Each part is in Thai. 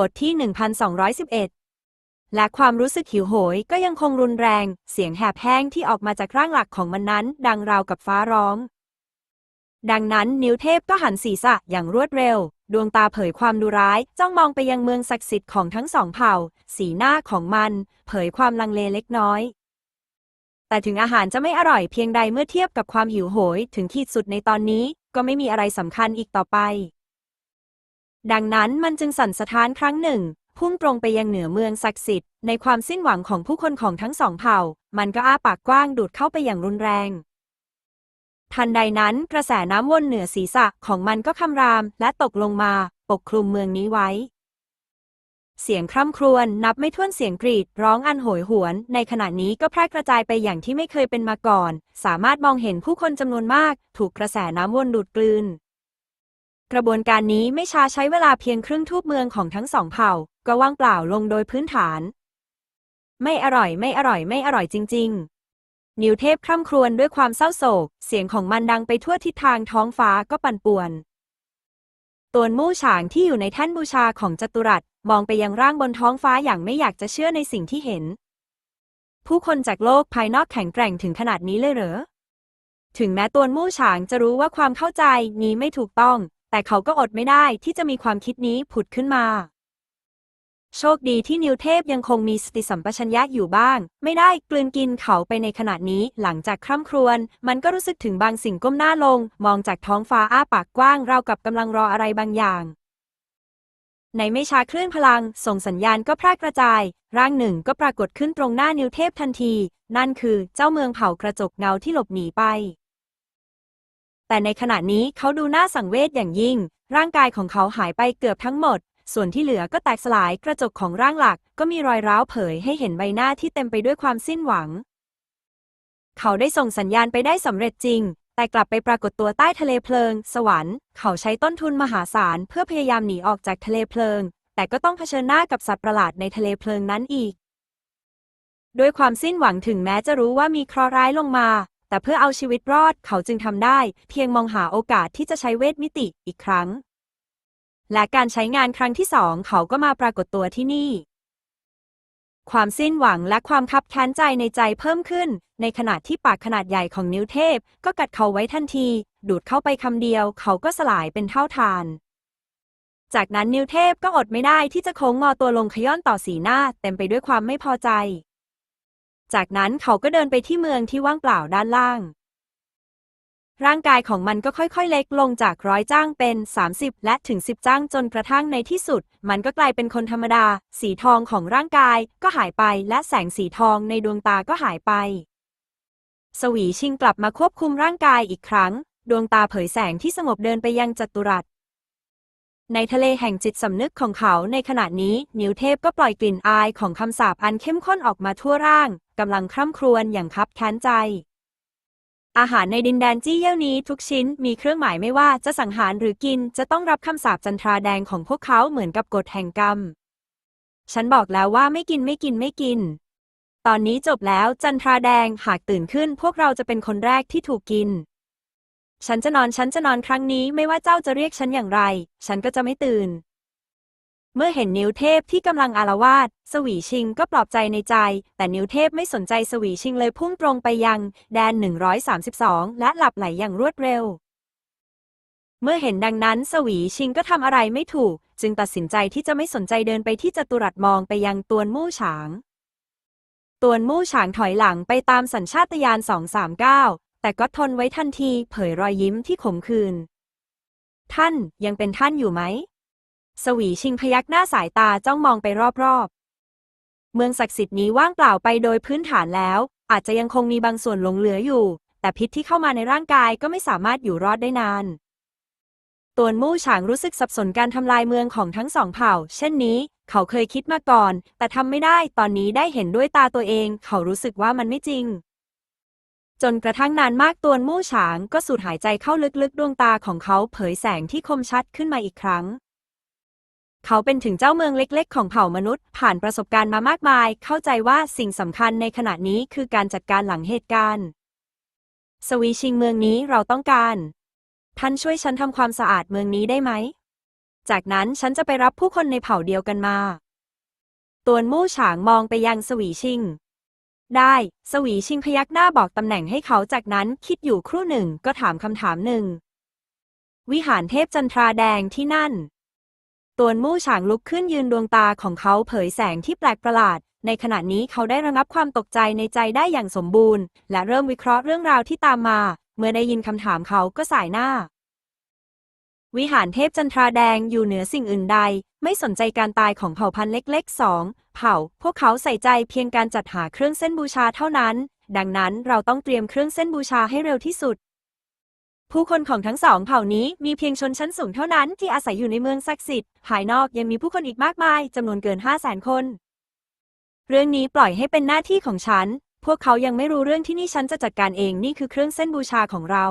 บทที่ 1211 และความรู้สึกหิวโหยก็ยังคงรุนแรง เสียงแหบแห้งที่ออกมาจากร่างหลักของมันนั้น ดังราวกับฟ้าร้อง ดังนั้นนิ้วเทพก็หันศีรษะอย่างรวดเร็ว ดวงตาเผยความดุร้าย จ้องมองไปยังเมืองศักดิ์สิทธิ์ของทั้งสองเผ่า สีหน้าของมัน เผยความลังเลเล็กน้อย แต่ถึงอาหารจะไม่อร่อยเพียงใดเมื่อเทียบกับความหิวโหย ถึงขีดสุดในตอนนี้ก็ไม่มีอะไรสำคัญอีกต่อไป ดังนั้นมันจึงสั่นสะท้านครั้งหนึ่ง พุ่งตรงไปยังเหนือเมืองศักดิ์สิทธิ์ในความสิ้นหวังของผู้คนของทั้งสองเผ่า มันก็อ้าปากกว้างดูดเข้าไปอย่างรุนแรง ทันใดนั้นกระแสน้ำวนเหนือศีรษะของมันก็คำรามและตกลงมา ปกคลุมเมืองนี้ไว้ เสียงคร่ำครวญนับไม่ถ้วนเสียงกรีดร้องอันโหยหวน ในขณะนี้ก็แพร่กระจายไปอย่างที่ไม่เคยเป็นมาก่อน สามารถมองเห็นผู้คนจำนวนมาก ถูกกระแสน้ำวนดูดกลืน กระบวนการนี้ไม่ช้าใช้เวลาเพียงครึ่งทูบเมืองของทั้งสองเผ่า ก็ว่างเปล่าลงโดยพื้นฐาน ไม่อร่อยไม่อร่อยไม่อร่อยจริง ๆ นิวเทพคร่ำครวญด้วยความเศร้าโศก เสียงของมันดังไปทั่วทิศทางท้องฟ้าก็ปั่นป่วนตัวมู่ฉางที่อยู่ในแท่นบูชาของจตุรัสมองไปยังร่างบนท้องฟ้าอย่างไม่อยากจะเชื่อในสิ่งที่เห็น ผู้คนจากโลกภายนอกแข็งแกร่งถึงขนาดนี้เลยเหรอ ถึงแม้ตัวมู่ฉางจะรู้ว่าความเข้าใจนี้ไม่ถูกต้อง แต่เขาก็อดไม่ได้ที่จะมีความคิดนี้ผุดขึ้นมา โชคดีที่นิวเทพยังคงมีสติสัมปชัญญะอยู่บ้าง ไม่ได้กลืนกินเขาไปในขณะนี้หลังจากคร่ำครวญมันก็รู้สึกถึงบางสิ่งก้มหน้าลง มองจากท้องฟ้าอ้าปากกว้างราวกับกำลังรออะไรบางอย่างในไม่ช้าคลื่นพลัง ส่งสัญญาณก็แพร่กระจาย ร่างหนึ่งก็ปรากฏขึ้นตรงหน้านิวเทพทันที นั่นคือเจ้าเมืองเผ่ากระจกเงาที่หลบหนีไป แต่ในขณะนี้เขาดูน่าสังเวชอย่างยิ่ง ร่างกายของเขาหายไปเกือบทั้งหมด ส่วนที่เหลือก็แตกสลายกระจกของร่างหลัก ก็มีรอยร้าวเผยให้เห็นใบหน้าที่เต็มไปด้วยความสิ้นหวัง เขาได้ส่งสัญญาณไปได้สำเร็จจริง แต่กลับไปปรากฏตัวใต้ทะเลเพลิง สวรรค์ เขาใช้ต้นทุนมหาศาลเพื่อพยายามหนีออกจากทะเลเพลิง แต่ก็ต้องเผชิญหน้ากับสัตว์ประหลาดในทะเลเพลิงนั้นอีกด้วยความสิ้นหวังถึงแม้จะรู้ว่ามีเคราะห์ร้ายลงมา แต่เพื่อเอาชีวิตรอดเขาจึงทำได้ เพียงมองหาโอกาสที่จะใช้เวทมิติอีกครั้ง และการใช้งานครั้งที่สองเขาก็มาปรากฏตัวที่นี่ ความสิ้นหวังและความคับแค้นใจในใจเพิ่มขึ้น ในขณะที่ปากขนาดใหญ่ของนิ้วเทพ ก็กัดเขาไว้ทันที ดูดเข้าไปคำเดียว เขาก็สลายเป็นเท่าทานจากนั้นนิ้วเทพก็อดไม่ได้ที่จะโค้งงอตัวลงขย้อนต่อสีหน้า เต็มไปด้วยความไม่พอใจ จากนั้นเขาก็เดินไปที่เมืองที่ว่างเปล่าด้านล่าง ร่างกายของมันก็ค่อยๆ เล็กลงจากร้อยจ้างเป็น 30 และถึง 10 จ้างจนกระทั่งในที่สุด มันก็กลายเป็นคนธรรมดา สีทองของร่างกายก็หายไปและแสงสีทองในดวงตาก็หายไป สวีชิงกลับมาควบคุมร่างกายอีกครั้ง ดวงตาเผยแสงที่สงบเดินไปยังจัตุรัส ในทะเลแห่งจิตสำนึกของเขาในขณะนี้ นิวเทพก็ปล่อยกลิ่นอายของคำสาปอันเข้มข้นออกมาทั่วร่างกำลังคร่ำครวญอย่างคับแค้นใจ อาหารในดินแดนจี้เยี่ยวนี้ทุกชิ้นมีเครื่องหมายไม่ว่าจะสังหารหรือกินจะต้องรับคำสาปจันทราแดงของพวกเขาเหมือนกับกฎแห่งกรรม ฉันบอกแล้วว่าไม่กินไม่กินไม่กิน ตอนนี้จบแล้วจันทราแดงหากตื่นขึ้น พวกเราจะเป็นคนแรกที่ถูกกิน ฉันจะนอนฉันจะนอนครั้งนี้ไม่ว่าเจ้าจะเรียกฉันอย่างไร ฉันก็จะไม่ตื่น เมื่อเห็นนิวเทพที่กำลังอารวาสสวีชิงก็ปลอบใจในใจ แต่นิวเทพไม่สนใจสวีชิงเลยพุ่งตรงไปยัง แดน 132 และหลับไหลอย่างรวดเร็ว เมื่อเห็นดังนั้นสวีชิงก็ทำอะไรไม่ถูก จึงตัดสินใจที่จะไม่สนใจเดินไปที่จตุรัสมองไปยังตวนมู่ฉางตวนมู่ฉางถอยหลังไปตามสัญชาตญาณ 239 แต่ก็ทนไว้ทันทีเผยรอยยิ้มที่ขมขื่นท่านยังเป็นท่านอยู่ไหม สวีชิงพยักหน้าสายตาจ้องมองไปรอบๆ เมืองศักดิ์สิทธิ์นี้ว่างเปล่าไปโดยพื้นฐานแล้ว อาจจะยังคงมีบางส่วนหลงเหลืออยู่ แต่พิษที่เข้ามาในร่างกายก็ไม่สามารถอยู่รอดได้นาน ตวนมู่ฉางรู้สึกสับสนการทำลายเมืองของทั้งสองเผ่า เช่นนี้ เขาเคยคิดมาก่อน แต่ทำไม่ได้ ตอนนี้ได้เห็นด้วยตาตัวเอง เขารู้สึกว่ามันไม่จริง จนกระทั่งนานมากตัวมู่ฉางก็สูดหายใจเข้าลึกๆ ดวงตาของเขาเผยแสงที่คมชัดขึ้นมาอีกครั้ง เขาเป็นถึงเจ้าเมืองเล็กๆ ของเผ่ามนุษย์ ผ่านประสบการณ์มามากมาย เข้าใจว่าสิ่งสำคัญในขณะนี้คือการจัดการหลังเหตุการณ์ สวีชิงเมืองนี้เราต้องการ ท่านช่วยฉันทำความสะอาดเมืองนี้ได้ไหม จากนั้นฉันจะไปรับผู้คนในเผ่าเดียวกันมา ตวนมู่ฉางมองไปยังสวีชิง ได้ สวีชิงพยักหน้าบอกตำแหน่งให้เขาจากนั้นคิดอยู่ครู่หนึ่งก็ถามคำถามหนึ่ง วิหารเทพจันทราแดงที่นั่น ตวนมู่ฉางลุกขึ้นยืนดวงตาของเขาเผยแสงที่แปลกประหลาด ในขณะนี้เขาได้ระงับความตกใจในใจได้อย่างสมบูรณ์ และเริ่มวิเคราะห์เรื่องราวที่ตามมา เมื่อได้ยินคำถามเขาก็สายหน้า วิหารเทพจันทราแดงอยู่เหนือสิ่งอื่นใด ไม่สนใจการตายของเผ่าพันธุ์เล็กๆสอง เผ่า พวกเขาใส่ใจเพียงการจัดหาเครื่องเส้นบูชาเท่านั้น ดังนั้นเราต้องเตรียมเครื่องเส้นบูชาให้เร็วที่สุด ผู้คนของทั้งสองเผ่านี้มีเพียงชนชั้นสูงเท่านั้นที่อาศัยอยู่ในเมืองศักดิ์สิทธิ์ ภายนอกยังมีผู้คนอีกมากมายจำนวนเกินห้าแสนคน เรื่องนี้ปล่อยให้เป็นหน้าที่ของฉัน พวกเขายังไม่รู้เรื่องที่นี่ฉันจะจัดการเองนี่คือเครื่องเส้นบูชาของเรา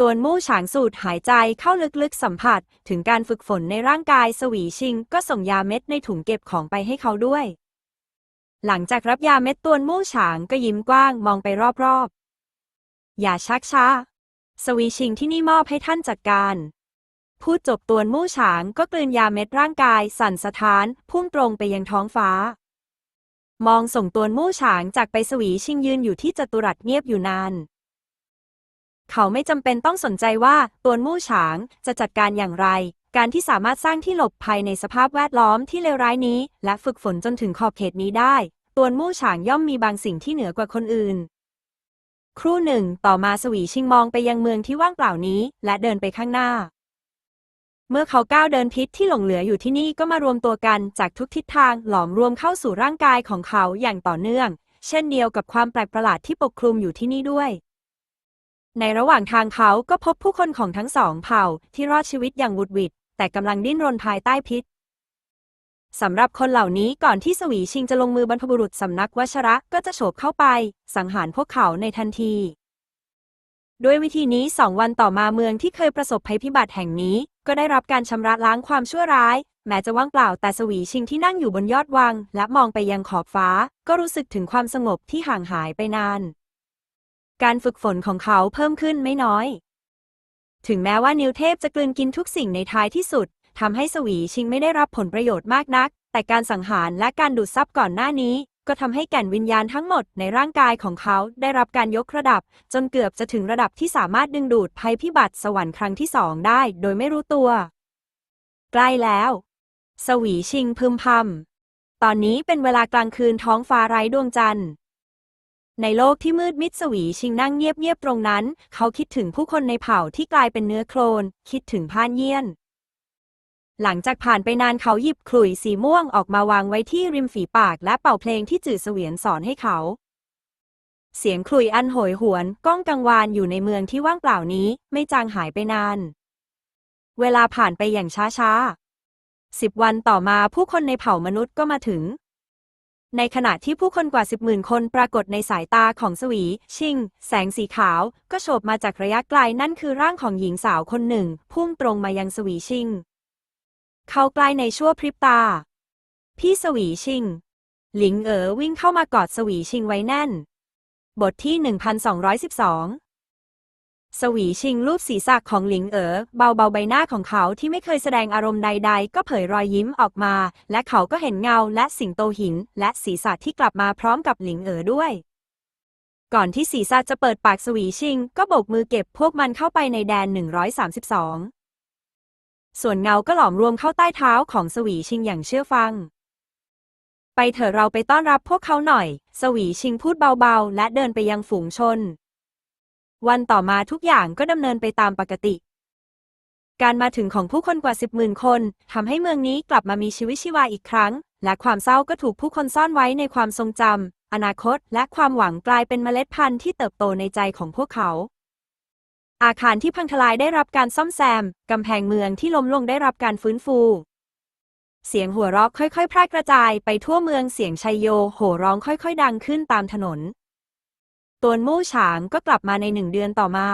ตวนมู่ฉางสูดหายใจเข้าลึกๆสัมผัส ถึงการฝึกฝนในร่างกายสวีชิง ก็ส่งยาเม็ดในถุงเก็บของไปให้เขาด้วย หลังจากรับยาเม็ดตวนมู่ฉางก็ยิ้มกว้างมองไปรอบๆ อย่าชักช้า สวีชิงที่นี่มอบให้ท่านจัดการ พูดจบตวนมู่ฉางก็กลืนยาเม็ดร่างกาย สั่นสะท้าน พุ่งตรงไปยังท้องฟ้า มองส่งตวนมู่ฉางจากไปสวีชิงยืนอยู่ที่จัตุรัสเงียบอยู่นาน เขาไม่จำเป็นต้องสนใจว่าตัวมู่ฉางจะจัดการอย่างไร การที่สามารถสร้างที่หลบภัยในสภาพแวดล้อมที่เลวร้ายนี้ และฝึกฝนจนถึงขอบเขตนี้ได้ ตัวมู่ฉางย่อมมีบางสิ่งที่เหนือกว่าคนอื่น ครู่หนึ่ง ต่อมาสวีชิงมองไปยังเมืองที่ว่างเปล่านี้ และเดินไปข้างหน้า เมื่อเขาก้าวเดินพิษที่หลงเหลืออยู่ที่นี่ก็มารวมตัวกันจากทุกทิศทางหลอมรวมเข้าสู่ร่างกายของเขาอย่างต่อเนื่อง เช่นเดียวกับความแปลกประหลาดที่ปกคลุมอยู่ที่นี่ด้วย ในระหว่างทางเขาก็พบผู้คนของทั้งสองเผ่าที่รอดชีวิตอย่างหวุดหวิดแต่กำลังดิ้นรนภายใต้พิษสำหรับคนเหล่านี้ก่อนที่สวีชิงจะลงมือบรรพบุรุษสำนักวชระก็จะโฉบเข้าไป สังหารพวกเขาในทันที ด้วยวิธีนี้สองวันต่อมาเมืองที่เคยประสบภัยพิบัติแห่งนี้ ก็ได้รับการชำระล้างความชั่วร้าย แม้จะว่างเปล่าแต่สวีชิงที่นั่งอยู่บนยอดวัง และมองไปยังขอบฟ้า ก็รู้สึกถึงความสงบที่ห่างหายไปนาน การฝึกฝนของเขาเพิ่มขึ้นไม่น้อย ถึงแม้ว่านิวเทพจะกลืนกินทุกสิ่งในท้ายที่สุดทำให้สวีชิงไม่ได้รับผลประโยชน์มากนัก แต่การสังหารและการดูดซับก่อนหน้านี้ ก็ทำให้แก่นวิญญาณทั้งหมดในร่างกายของเขาได้รับการยกระดับ จนเกือบจะถึงระดับที่สามารถดึงดูดภัยพิบัติสวรรค์ครั้งที่สองได้ โดยไม่รู้ตัว ใกล้แล้ว สวีชิงพึมพำตอนนี้เป็นเวลากลางคืนท้องฟ้าไร้ดวงจันทร์ ในโลกที่มืดมิดสวีชิงนั่งเงียบๆตรงนั้น เขาคิดถึงผู้คนในเผ่าที่กลายเป็นเนื้อโคลนคิดถึงพานเยี่ยน หลังจากผ่านไปนานเขาหยิบขลุ่ยสีม่วงออกมาวางไว้ที่ริมฝีปากและเป่าเพลงที่จืดเสวียนสอนให้เขา เสียงขลุ่ยอันโหยหวน ก้องกังวานอยู่ในเมืองที่ว่างเปล่านี้ ไม่จางหายไปนาน เวลาผ่านไปอย่างช้าๆสิบวันต่อมาผู้คนในเผ่ามนุษย์ก็มาถึง ในขณะที่ผู้คนกว่าสิบหมื่นคนปรากฏในสายตาของสวี ชิง แสงสีขาว ก็โฉบมาจากระยะไกลนั่นคือร่างของหญิงสาวคนหนึ่ง พุ่งตรงมายังสวีชิง เขาใกล้ในชั่วพริบตา พี่สวีชิง หลิงเอ๋อวิ่งเข้ามากอดสวีชิงไว้แน่น บทที่ 1212 สวีชิงรูปศีรษะของหลิงเอ๋อเบาๆใบหน้าของเขาที่ไม่เคยแสดงอารมณ์ใด ๆ ก็เผยรอยยิ้มออกมา และเขาก็เห็นเงาและสิงโตหิน และศีรษะที่กลับมาพร้อมกับหลิงเอ๋อด้วย ก่อนที่ศีรษะจะเปิดปากสวีชิง ก็โบกมือเก็บพวกมันเข้าไปในแดน 132 ส่วนเงาก็หลอมรวมเข้าใต้เท้าของสวีชิงอย่างเชื่อฟังไปเถอะเราไปต้อนรับพวกเขาหน่อย สวีชิงพูดเบาๆ และเดินไปยังฝูงชน วันต่อมาทุกอย่างก็ดำเนินไปตามปกติ การมาถึงของผู้คนกว่าสิบหมื่นคนทำให้เมืองนี้กลับมามีชีวิตชีวาอีกครั้ง และความเศร้าก็ถูกผู้คนซ่อนไว้ในความทรงจำอนาคต และความหวังกลายเป็นเมล็ดพันธุ์ที่เติบโตในใจของพวกเขา อาคารที่พังทลายได้รับการซ่อมแซมกำแพงเมืองที่ล้มลงได้รับการฟื้นฟูเสียงหัวเราะค่อยๆ แพร่กระจายไปทั่วเมืองเสียงชัยโย โห่ร้องค่อยๆ ดังขึ้นตามถนน ตวนมู่ฉางก็กลับมาในหนึ่งเดือนต่อมา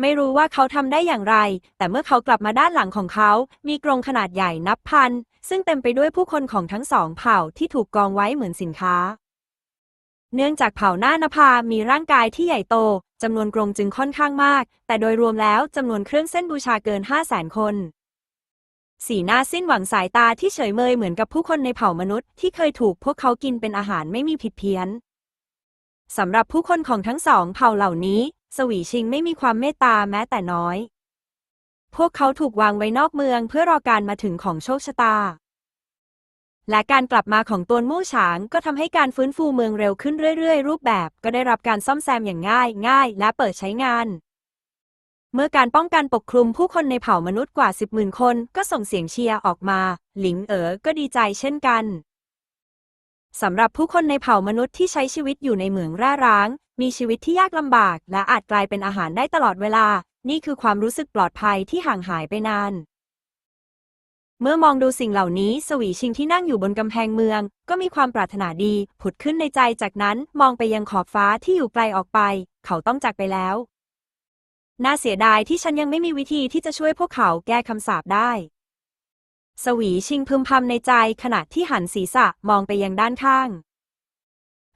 ไม่รู้ว่าเขาทำได้อย่างไร แต่เมื่อเขากลับมาด้านหลังของเขา มีกรงขนาดใหญ่นับพัน ซึ่งเต็มไปด้วยผู้คนของทั้งสองเผ่าที่ถูกกองไว้เหมือนสินค้า เนื่องจากเผ่าหน้านภา มีร่างกายที่ใหญ่โตจำนวนกรงจึงค่อนข้างมาก แต่โดยรวมแล้วจำนวนเครื่องเส้นบูชาเกิน5 0 0 0 0 0 คน สีหน้าสิ้นหวังสายตาที่เฉยเมยเหมือนกับผู้คนในเผ่ามนุษย์ที่เคยถูกพวกเขากินเป็นอาหารไม่มีผิดเพี้ยน สำหรับผู้คนของทั้งสองเผ่าเหล่านี้ สวีชิงไม่มีความเมตตาแม้แต่น้อย พวกเขาถูกวางไว้นอกเมืองเพื่อรอการมาถึงของโชคชะตา และการกลับมาของตัวมู่ฉางก็ทำให้การฟื้นฟูเมืองเร็วขึ้นเรื่อยๆ รูปแบบก็ได้รับการซ่อมแซมอย่างง่าย ง่าย และเปิดใช้งาน เมื่อการป้องกันปกคลุมผู้คนในเผ่ามนุษย์กว่า10หมื่นคนก็ส่งเสียงเชียร์ออกมา หลิงเอ๋อก็ดีใจเช่นกัน สำหรับผู้คนในเผ่ามนุษย์ที่ใช้ชีวิตอยู่ในเหมืองร่าร้าง มีชีวิตที่ยากลำบาก และอาจกลายเป็นอาหารได้ตลอดเวลา นี่คือความรู้สึกปลอดภัยที่ห่างหายไปนาน เมื่อมองดูสิ่งเหล่านี้ สวีชิงที่นั่งอยู่บนกำแพงเมือง ก็มีความปรารถนาดี ผุดขึ้นในใจจากนั้นมองไปยังขอบฟ้าที่อยู่ไกลออกไป เขาต้องจากไปแล้ว น่าเสียดายที่ฉันยังไม่มีวิธีที่จะช่วยพวกเขาแก้คำสาปได้ สวีชิงพึมพำในใจขณะที่หันศีรษะมองไปยังด้านข้าง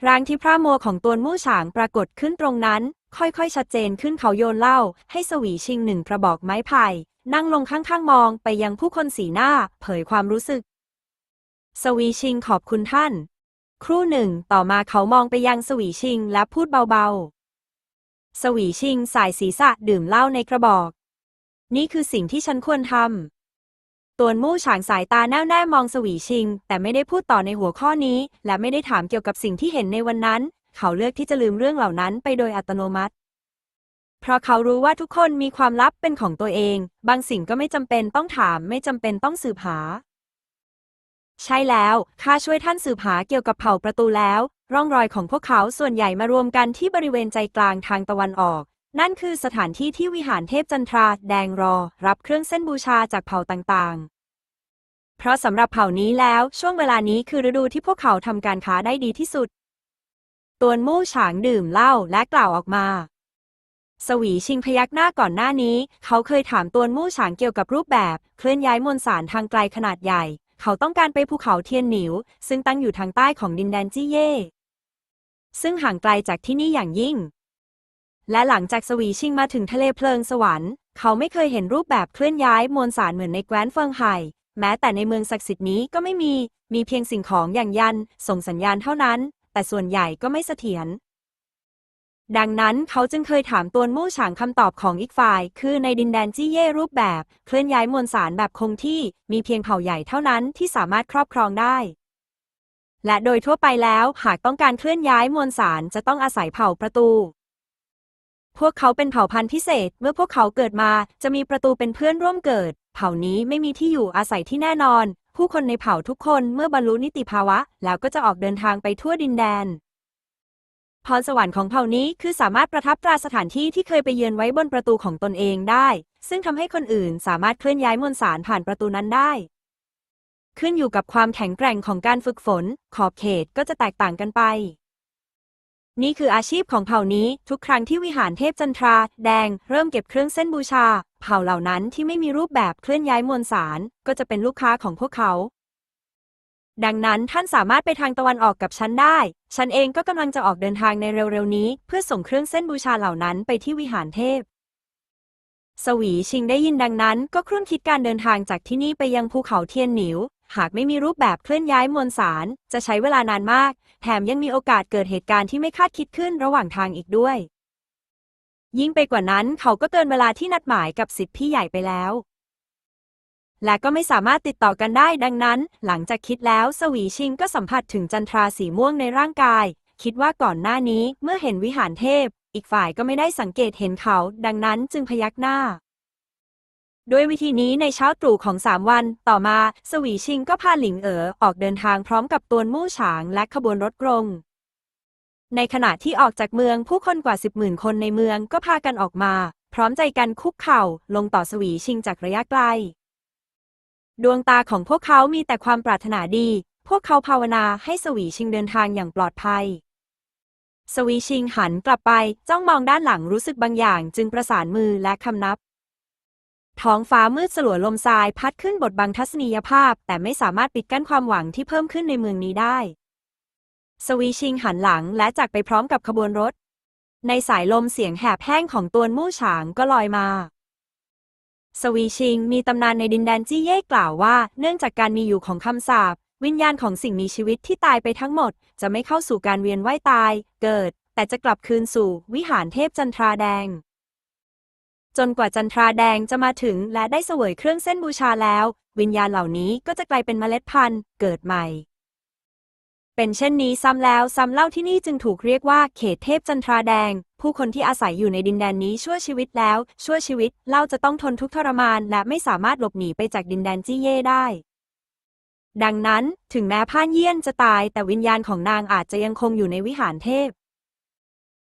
ร่างที่พระโมของตัวมู่ฉางปรากฏขึ้นตรงนั้น ค่อยๆ ชัดเจนขึ้นเขาโยนเหล้าให้สวีชิงหนึ่งกระบอกไม้ไผ่นั่งลงข้างๆมองไปยังผู้คนสีหน้าเผยความรู้สึก สวีชิงขอบคุณท่าน ครู่หนึ่งต่อมาเขามองไปยังสวีชิงและพูดเบาๆ สวีชิงสายศีรษะดื่มเหล้าในกระบอก นี่คือสิ่งที่ฉันควรทำ ตวนมู่ฉางสายตาแน่วแน่มองสวีชิง แต่ไม่ได้พูดต่อในหัวข้อนี้ และไม่ได้ถามเกี่ยวกับสิ่งที่เห็นในวันนั้น เขาเลือกที่จะลืมเรื่องเหล่านั้นไปโดยอัตโนมัติ เพราะเขารู้ว่าทุกคนมีความลับเป็นของตัวเอง บางสิ่งก็ไม่จำเป็นต้องถาม ไม่จำเป็นต้องสืบหา ใช่แล้วข้าช่วยท่านสืบหาเกี่ยวกับเผ่าประตูแล้ว ร่องรอยของพวกเขาส่วนใหญ่มารวมกันที่บริเวณใจกลางทางตะวันออก นั่นคือสถานที่ที่วิหารเทพจันทรา แดงรอ รับเครื่องเส้นบูชาจากเผ่าต่างๆ เพราะสำหรับเผ่านี้แล้วช่วงเวลานี้คือฤดูที่พวกเขาทำการค้าได้ดีที่สุด ตวนมู่ฉางดื่มเหล้าและกล่าวออกมา สวีชิงพยักหน้าก่อนหน้านี้ เขาเคยถามตวนมู่ฉางเกี่ยวกับรูปแบบ เคลื่อนย้ายมวลสารทางไกลขนาดใหญ่ เขาต้องการไปภูเขาเทียนหนิว ซึ่งตั้งอยู่ทางใต้ของดินแดนจี้เย่ซึ่งห่างไกลจากที่นี่อย่างยิ่ง และหลังจากสวีชิงมาถึงทะเลเพลิงสวรรค์ เขาไม่เคยเห็นรูปแบบเคลื่อนย้ายมวลสารเหมือนในแคว้นเฟิงไห่แม้แต่ในเมืองศักดิ์สิทธิ์นี้ก็ไม่มี มีเพียงสิ่งของอย่างยัน ส่งสัญญาณเท่านั้น แต่ส่วนใหญ่ก็ไม่เสถียร ดังนั้นเขาจึงเคยถามตวนมู่ฉางคำตอบของอีกฝ่าย คือในดินแดนจี้เย่รูปแบบ เคลื่อนย้ายมวลสารแบบคงที่ มีเพียงเผ่าใหญ่เท่านั้นที่สามารถครอบครองได้และโดยทั่วไปแล้วหากต้องการเคลื่อนย้ายมวลสารจะต้องอาศัยเผ่าประตู พวกเขาเป็นเผ่าพันธุ์พิเศษ เมื่อพวกเขาเกิดมา จะมีประตูเป็นเพื่อนร่วมเกิด เผ่านี้ไม่มีที่อยู่อาศัยที่แน่นอน ผู้คนในเผ่าทุกคนเมื่อบรรลุนิติภาวะ แล้วก็จะออกเดินทางไปทั่วดินแดน พรสวรรค์ของเผ่านี้คือสามารถประทับตราสถานที่ที่เคยไปเยือนไว้บนประตูของตนเองได้ ซึ่งทำให้คนอื่นสามารถเคลื่อนย้ายมวลสารผ่านประตูนั้นได้ ขึ้นอยู่กับความแข็งแกร่งของการฝึกฝน ขอบเขตก็จะแตกต่างกันไป นี่คืออาชีพของเผ่านี้ทุกครั้งที่วิหารเทพจันทรา แดง เริ่มเก็บเครื่องเส้นบูชา เผ่าเหล่านั้นที่ไม่มีรูปแบบเคลื่อนย้ายมวลสาร ก็จะเป็นลูกค้าของพวกเขา ดังนั้นท่านสามารถไปทางตะวันออกกับฉันได้ ฉันเองก็กำลังจะออกเดินทางในเร็วๆนี้ เพื่อส่งเครื่องเส้นบูชาเหล่านั้นไปที่วิหารเทพ สวีชิงได้ยินดังนั้น ก็ครุ่นคิดการเดินทางจากที่นี่ไปยังภูเขาเทียนหนิว หากไม่มีรูปแบบเคลื่อนย้ายมวลสาร จะใช้เวลานานมาก แถมยังมีโอกาสเกิดเหตุการณ์ที่ไม่คาดคิดขึ้นระหว่างทางอีกด้วย ยิ่งไปกว่านั้นเขาก็เกินเวลาที่นัดหมายกับสิทธิพี่ใหญ่ไปแล้ว และก็ไม่สามารถติดต่อกันได้ดังนั้น หลังจากคิดแล้วสวีชิงก็สัมผัสถึงจันทราสีม่วงในร่างกาย คิดว่าก่อนหน้านี้เมื่อเห็นวิหารเทพ อีกฝ่ายก็ไม่ได้สังเกตเห็นเขา ดังนั้นจึงพยักหน้า ด้วยวิธีนี้ในเช้าตรู่ของสามวัน ต่อมา สวีชิงก็พาหลิงเอ๋อออกเดินทางพร้อมกับตวนมู่ฉางและขบวนรถกรง ในขณะที่ออกจากเมืองผู้คนกว่าสิบหมื่นคนในเมืองก็พากันออกมา พร้อมใจกันคุกเข่า ลงต่อสวีชิงจากระยะไกล ดวงตาของพวกเขามีแต่ความปรารถนาดี พวกเขาภาวนาให้สวีชิงเดินทางอย่างปลอดภัย สวีชิงหันกลับไปจ้องมองด้านหลังรู้สึกบางอย่าง จึงประสานมือและคำนับ ท้องฟ้ามืดสลัวลมทรายพัดขึ้นบทบังทัศนียภาพ แต่ไม่สามารถปิดกั้นความหวังที่เพิ่มขึ้นในเมืองนี้ได้ สวีชิงหันหลังและจากไปพร้อมกับขบวนรถ ในสายลมเสียงแหบแห้งของตัวมู่ฉางก็ลอยมา สวีชิงมีตำนานในดินแดนจี้เย่กล่าวว่า เนื่องจากการมีอยู่ของคำสาปวิญญาณของสิ่งมีชีวิตที่ตายไปทั้งหมด จะไม่เข้าสู่การเวียนว่ายตาย เกิด แต่จะกลับคืนสู่วิหารเทพจันทราแดง จนกว่าจันทราแดงจะมาถึงและได้เสวยเครื่องเส้นบูชาแล้ว วิญญาณเหล่านี้ก็จะกลายเป็นเมล็ดพันธุ์เกิดใหม่ เป็นเช่นนี้ซ้ำแล้วซ้ำเล่าที่นี่จึงถูกเรียกว่าเขตเทพจันทราแดง ผู้คนที่อาศัยอยู่ในดินแดนนี้ชั่วชีวิตแล้ว ชั่วชีวิตเล่าจะต้องทนทุกทรมาน และไม่สามารถหลบหนีไปจากดินแดนจี้เย่ได้ดังนั้นถึงแม้พ่านเยี่ยนจะตายแต่วิญญาณของนางอาจจะยังคงอยู่ในวิหารเทพ